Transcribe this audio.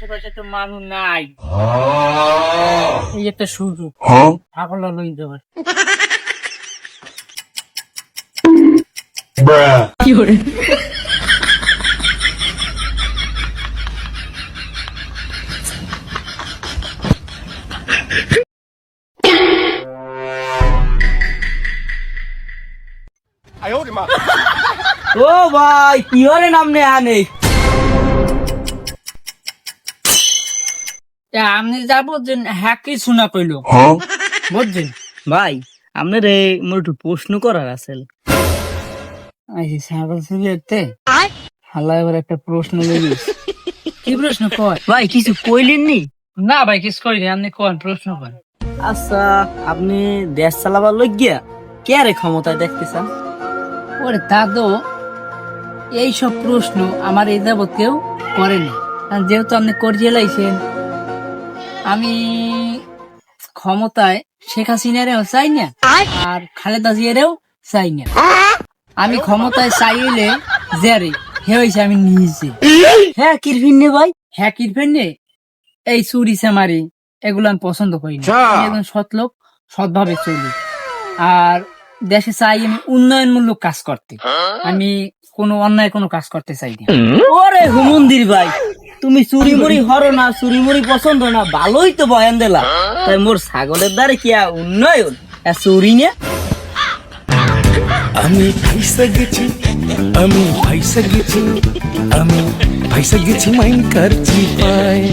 আশেপাশে তো মানুষ নাই। এই সুযোগ ছাগল লই ও ভাই, কি হরে নাম নে আনে? তা আপনি যা বলছেন হ্যাঁ কি শোনা কইল? বুঝছেন ভাই আপনার রে মোর একটু প্রশ্ন করার আছে। ছাগল হালা এবার একটা প্রশ্ন লইলিস কি প্রশ্ন কয়? ভাই কিছু কইলেন নি? না ভাই কিছু করি আপনি কোন প্রশ্ন করেন। আচ্ছা আপনি দেশ চালাবার লই গিয়া কে রে ক্ষমতায় দেখতে চান? ওরে দাদু এইসব প্রশ্ন আমার এই যাবৎ কেউ করেনি। আর যেহেতু আপনি করিয়ে লাইছেন আমি ক্ষমতায় শেখ হাসিনারেও চাই না আর খালেদা জিয়ারেও চাই না। আমি ক্ষমতায় চাইলে জেরে হে হয়েছে আমি নিজে। হ্যাঁ কিরফিন নে ভাই। হ্যাঁ কিরফিন নে। এই চুরি চামারি এগুলো আমি পছন্দ করি না। আমি একজন সৎ লোক সৎভাবে চলি। আর দেশে চাই আমি উন্নয়নমূলক কাজ করতে। আমি কোনো অন্যায় কোনো কাজ করতে চাই না। ওরে হুমন্দির ভাই। তুমি চুরি মুড়ি হরো না চুরি মুড়ি পছন্দ না ভালোই তো বয়ান দিলা। তাই মোর ছাগলের দ্বারে কি আর উন্নয়ন? চুরি নে। আমি ফাইসা গেছি আমি ফাইসা গেছি আমি ফাইসা গেছি মাইন কার চিপায়